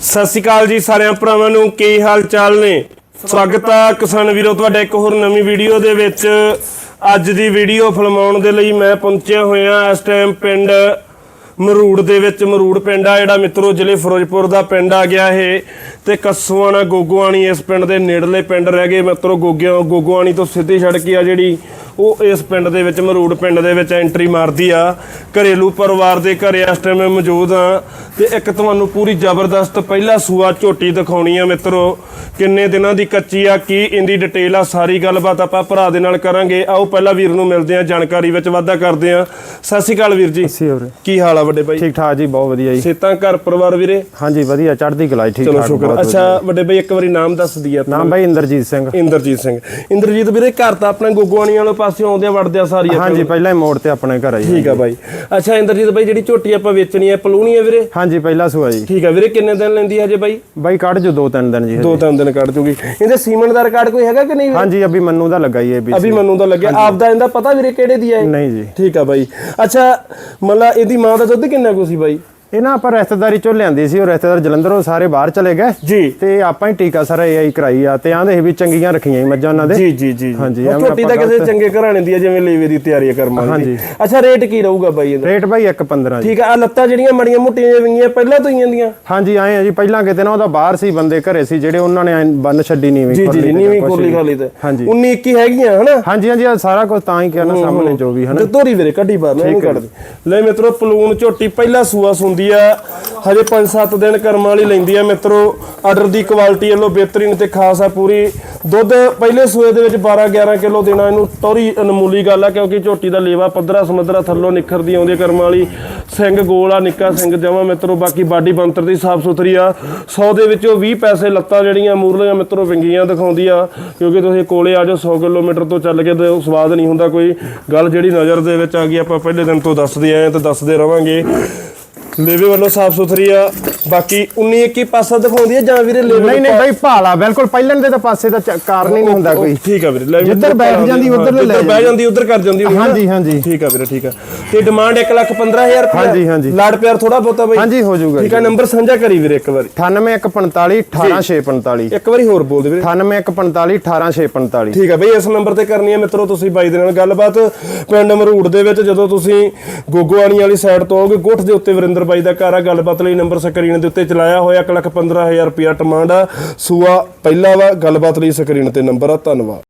ਸਤਿ ਸ਼੍ਰੀ ਅਕਾਲ ਜੀ ਸਾਰਿਆਂ ਭਰਾਵਾਂ ਨੂੰ, ਕੀ ਹਾਲ ਚਾਲ ਨੇ? ਸਵਾਗਤ ਆ ਕਿਸਾਨ ਵੀਰੋ ਤੁਹਾਡਾ ਇੱਕ ਹੋਰ ਨਵੀਂ ਵੀਡੀਓ ਦੇ ਵਿੱਚ। ਅੱਜ ਦੀ ਵੀਡੀਓ ਫਿਲਮਾਉਣ ਦੇ ਲਈ ਮੈਂ ਪਹੁੰਚਿਆ ਹੋਇਆ ਇਸ ਟਾਈਮ ਪਿੰਡ ਮਰੂੜ ਦੇ ਵਿੱਚ। ਮਰੂੜ ਪਿੰਡ ਆ ਜਿਹੜਾ ਮਿੱਤਰੋ, ਜ਼ਿਲ੍ਹੇ ਫਿਰੋਜ਼ਪੁਰ ਦਾ ਪਿੰਡ ਆ ਗਿਆ ਇਹ। ਤੇ ਕੱਸੂਆਣਾ ਗੋਗੋਆਣੀ ਇਸ ਪਿੰਡ ਦੇ ਨੇੜਲੇ ਪਿੰਡ ਰਹਿ ਗਏ। ਮਿੱਤਰੋ, ਗੋਗਿਆ ਗੋਗੋਆਣੀ ਤੋਂ ਸਿੱਧੀ ਸੜਕ ਆ ਜਿਹੜੀ। ਉਹ ਇਸ ਪਿੰਡ ਦੇ ਵਿੱਚ ਮਰੂੜ ਪਿੰਡ ਦੇ ਵਿੱਚ ਐਂਟਰੀ ਮਾਰਦੀ ਆ। ਘਰੇਲੂ ਪਰਿਵਾਰ ਦੇ ਘਰੇ ਇਸ ਟਾਈਮ ਮੈਂ ਮੌਜੂਦ ਆ। ਤੇ ਇੱਕ ਤੁਹਾਨੂੰ ਪੂਰੀ ਜ਼ਬਰਦਸਤ ਪਹਿਲਾ ਸੂਆ ਝੋਟੀ ਦਿਖਾਉਣੀ ਆ ਮਿੱਤਰੋ। ਕਿੰਨੇ ਦਿਨਾਂ ਦੀ ਕੱਚੀ ਆ ਕੀ ਇੰਦੀ ਡਿਟੇਲ ਆ ਸਾਰੀ ਗੱਲਬਾਤ ਆਪਾਂ ਭਰਾ ਦੇ ਨਾਲ ਕਰਾਂਗੇ। ਆਓ ਪਹਿਲਾਂ ਵੀਰ ਨੂੰ ਮਿਲਦੇ ਆ ਜਾਣਕਾਰੀ ਵਿੱਚ ਵਾਧਾ ਕਰਦੇ ਆ। ਸਤਿ ਸ਼੍ਰੀ ਅਕਾਲ ਵੀਰ ਜੀ। ਕੀ ਹਾਲ ਆ ਵੱਡੇ ਭਾਈ ਠੀਕ ਠਾਕ ਜੀ ਬਹੁਤ ਵਧੀਆ ਜੀ। ਸੇਤਾਂ ਘਰ ਪਰਿਵਾਰ ਵੀਰੇ? ਹਾਂਜੀ ਵਧੀਆ ਚੜ੍ਹਦੀ ਕਲਾ ਜੀ, ਠੀਕ ਚਲੋ ਠਾਕ ਸ਼ੁਕਰ ਅੱਛਾ ਵੱਡੇ ਭਾਈ ਇੱਕ ਵਾਰੀ ਨਾਮ ਦੱਸ ਦਈਏ ਆਪਣਾ ਨਾਮ ਬਾਈ ਇੰਦਰਜੀਤ ਸਿੰਘ। ਇੰਦਰਜੀਤ ਸਿੰਘ। ਇੰਦਰਜੀਤ ਵੀਰੇ ਘਰ ਤਾਂ ਆਪਣਾ ਗੋਗੋਆਣੀ ਵਾਲੇ ਪਾਸਿਓਂ ਆਉਂਦੇ ਵੜਦੇ ਆ ਸਾਰੀ ਆ ਹਾਂਜੀ ਪਹਿਲਾਂ ਹੀ ਮੋੜ ਤੇ ਆਪਣੇ ਘਰ ਆ ਜੀ ਠੀਕ ਆ ਬਾਈ। ਅੱਛਾ ਇੰਦਰਜੀਤ ਬਾਈ ਜਿਹੜੀ ਝੋਟੀ ਆਪਾਂ ਵੇਚਣੀ ਹੈ ਪਲੂਣੀ ਹੈ ਵੀਰੇ? ਹਾਂਜੀ ਪਹਿਲਾ ਸੁਆ ਜੀ। ਠੀਕ ਆ ਵੀਰੇ ਕਿੰਨੇ ਦਿਨ ਲੈਂਦੀ ਹੈ ਹਜੇ ਬਾਈ? ਬਾਈ ਕੱਢ ਜੋ ਦੋ ਤਿੰਨ ਦਿਨ ਜੀ ਦੋ ਤਿੰਨ ਦਿਨ ਕੱਢ ਜੂਗੀ। ਇਹਦੇ ਸੀਮਨ ਦਾ ਰਿਕਾਰਡ ਕੋਈ ਹੈਗਾ ਕਿ ਨਹੀਂ ਵੀਰੇ? ਹਾਂਜੀ ਅਭੀ ਮੰਨੂ ਦਾ ਲੱਗਾ ਜੀ ਇਹ ਵੀ ਅਭੀ ਮੈਨੂੰ ਤਾਂ ਲੱਗਿਆ। ਆਪਦਾ ਇਹਦਾ ਪਤਾ ਵੀਰੇ ਕਿਹੜੇ ਦੀ ਹੈ ਇਹ? ਨਹੀਂ ਜੀ। ਠੀਕ ਆ ਬਾਈ। ਅੱਛਾ ਮਤਲਬ ਇਹਦੀ ਮਾਂ ਦਾ ਦੁੱਧ ਕਿੰਨਾ ਕੁ ਸੀ ਬਾਈ? ਇਹ ਨਾ ਆਪਾਂ ਰਿਸ਼ਤੇਦਾਰੀ ਚੋਂ ਲਿਆਂਦੀ ਸੀ ਉਹ ਰਿਸ਼ਤੇਦਾਰ ਜਲੰਧਰੋਂ ਸਾਰੇ ਬਾਹਰ ਚਲੇ ਗਏ ਜੀ। ਤੇ ਆਪਾਂ ਹੀ ਟੀਕਾ ਸਰ ਆਈ ਕਰਾਈ ਆ ਤੇ ਆਂਦੇ ਸੀ ਵੀ ਚੰਗੀਆਂ ਰੱਖੀਆਂ ਜੀ ਮੱਝਾਂ ਉਹਨਾਂ ਦੇ। ਜੀ ਜੀ ਜੀ ਹਾਂਜੀ, ਉਹ ਝੋਟੀ ਦਾ ਆਪਾਂ ਕਿਸੇ ਚੰਗੇ ਘਰਾਣੇ ਦੀ ਹੈ ਜਿਵੇਂ ਲੇਵੇ ਦੀ ਤਿਆਰੀ ਕਰਮ ਦੀ। ਅੱਛਾ ਰੇਟ ਕੀ ਰਹੂਗਾ ਬਾਈ ਇਹਦਾ? ਰੇਟ ਬਾਈ 1.15 ਜੀ। ਠੀਕ ਆ ਲੱਤਾਂ ਜਿਹੜੀਆਂ ਮੜੀਆਂ ਮੁੱਟੀਆਂ ਜਿਹੀਆਂ ਪਹਿਲਾਂ ਤੋਂ ਹੀ ਜਾਂਦੀਆਂ ਹਾਂਜੀ ਆਏ ਆ ਜੀ ਪਹਿਲਾਂ ਕਿਤੇ ਨਾ ਉਹਦਾ ਬਾਹਰ ਸੀ ਬੰਦੇ ਘਰੇ ਸੀ ਜਿਹੜੇ ਉਹਨਾਂ ਨੇ ਬੰਨ ਛੱਡੀ ਨਹੀਂ ਜੀ ਜੀ ਨੀਵੀਂ ਕੋਲੀ ਖਾਲੀ ਤੇ। ਹਾਂਜੀ। 19 21 ਹੈਗੀਆਂ ਹਨਾ? ਹਾਂਜੀ ਹਾਂਜੀ ਸਾਰਾ ਕੁਝ ਤਾਂ ਹੀ ਕਿਹਾ ਨਾ ਸਾਹਮਣੇ ਜੋ ਵੀ ਹਨਾ। ਤੇ ਧੋਰੀ ਵੀਰੇ ਕੱਢੀ ਬਾਹਰ ਲੈ ਇਹਨੂੰ ਕੱਢ ਦੇ। ਲੈ ਮਿੱਤਰੋ ਪਲੂਨ ਝੋਟੀ ਪਹਿਲਾ ਸੂਆ ਸੁੰਦੀ ਆ। ਹਜੇ 5-7 ਦਿਨ ਕਰਮਾਂ ਵਾਲੀ ਲੈਂਦੀ ਆ। ਮਿੱਤਰੋ ਆਰਡਰ ਦੀ ਕੁਆਲਿਟੀ ਵੱਲੋਂ ਬਿਹਤਰੀਨ ਤੇ ਖਾਸ ਆ ਪੂਰੀ। ਦੁੱਧ ਪਹਿਲੇ ਸੂਏ ਦੇ ਵਿੱਚ 12-11 ਕਿਲੋ ਦੇਣਾ, ਇਹਨੂੰ ਟੋਰੀ ਅਨਮੂਲੀ ਗੱਲ ਆ, ਕਿਉਂਕਿ ਝੋਟੀ ਦਾ ਲੇਵਾ ਪੱਧਰਾ ਸਮੁੰਦਰਾ ਥੱਲੋਂ ਨਿਖਰਦੀ ਆਉਂਦੀ ਆ ਕਰਮਾਂ ਵਾਲੀ। ਸਿੰਘ ਗੋਲ ਆ, ਨਿੱਕਾ ਸਿੰਘ ਜਮਾ ਮਿੱਤਰੋ, ਬਾਕੀ ਬਾਡੀ ਬੰਤਰ ਦੀ ਸਾਫ਼ ਸੁਥਰੀ ਆ। 100 ਦੇ ਵਿੱਚੋਂ 20 ਪੈਸੇ ਲੱਤਾਂ ਜਿਹੜੀਆਂ ਮੂਰਲੀਆਂ ਮਿੱਤਰੋ ਵਿੰਗੀਆਂ ਦਿਖਾਉਂਦੀ ਆ, ਕਿਉਂਕਿ ਤੁਸੀਂ ਕੋਲੇ ਆ ਜਾਓ 100 ਕਿਲੋਮੀਟਰ ਤੋਂ ਚੱਲ ਕੇ ਤੇ ਸਵਾਦ ਨਹੀਂ ਹੁੰਦਾ ਕੋਈ। ਗੱਲ ਜਿਹੜੀ ਨਜ਼ਰ ਦੇ ਵਿੱਚ ਆ ਗਈ, ਆਪਾਂ ਪਹਿਲੇ ਦਿਨ ਤੋਂ ਦੱਸਦੇ ਆਏ ਤੇ ਦੱਸਦੇ ਰਵਾਂਗੇ। ਲੇਵੇ ਵੱਲੋਂ ਸਾਫ਼ ਸੁਥਰੀ ਆ। ਬਾਕੀ 19 21 ਪਾਸਾ ਦਿਖਾਉਂਦੀ ਆ ਜਾਂ ਵੀਰੇ ਲੇਵੇ ਨਹੀਂ ਨਹੀਂ ਬਾਈ ਭਾਲਾ ਬਿਲਕੁਲ ਪਹਿਲਾਂ ਦੇ ਤਾਂ ਪਾਸੇ ਦਾ ਕਾਰਨ ਹੀ ਨਹੀਂ ਹੁੰਦਾ ਕੋਈ। ਠੀਕ ਆ ਵੀਰੇ ਜਿੱਧਰ ਬੈਠ ਜਾਂਦੀ ਉੱਧਰ ਲੈ ਜਿੱਧਰ ਬਹਿ ਜਾਂਦੀ। ਉਧਰ ਕਰ ਜਾਂਦੀ? ਹਾਂਜੀ ਹਾਂਜੀ। ਠੀਕ ਆ ਵੀਰੇ ਠੀਕ ਆ। ਤੇ ਡਿਮਾਂਡ 1 ਲੱਖ 15000 ਰੁਪਏ ਹਾਂਜੀ, ਹਾਂਜੀ। ਲਾੜ ਪਿਆਰ ਥੋੜਾ ਬਹੁਤਾ ਬਾਈ। ਹਾਂਜੀ ਹੋ ਜਾਊਗਾ ਠੀਕ ਆ ਨੰਬਰ ਸਾਂਝਾ ਕਰੀ ਵੀਰੇ ਇੱਕ ਵਾਰੀ। 9815 18645 ਇੱਕ ਵਾਰੀ ਹੋਰ ਬੋਲ ਦੇ ਵੀਰੇ 9815 18645 ਠੀਕ ਹੈ ਬਈ ਇਸ ਨੰਬਰ ਤੇ ਕਰਨੀ ਹੈ ਮਿੱਤਰੋ ਤੁਸੀਂ ਬਾਈ ਦੇ ਨਾਲ ਗੱਲਬਾਤ। ਪਿੰਡ ਮਰੂੜ ਦੇ ਵਿੱਚ ਜਦੋਂ ਤੁਸੀਂ ਗੋਗੋਆਣੀ ਵਾਲੀ ਸਾਈਡ ਤੋਂ ਆਓਗੇ ਗੁੱਠ ਦੇ ਉੱਤੇ ਵਰਿੰਦਰ ਬਾਈ ਦਾ ਘਰ ਆ, ਗੱਲਬਾਤ ਲਈ ਨੰਬਰ ਸਕਰੀਨ ਦੇ ਉੱਤੇ ਚਲਾਇਆ ਹੋਇਆ 1 ਲੱਖ 15000 ਰੁਪਿਆ ਟਮਾਂਡ ਆ। ਸੂਆ ਪਹਿਲਾ ਵਾ, ਗੱਲਬਾਤ ਲਈ ਸਕਰੀਨ ਤੇ ਨੰਬਰ ਆ, ਧੰਨਵਾਦ।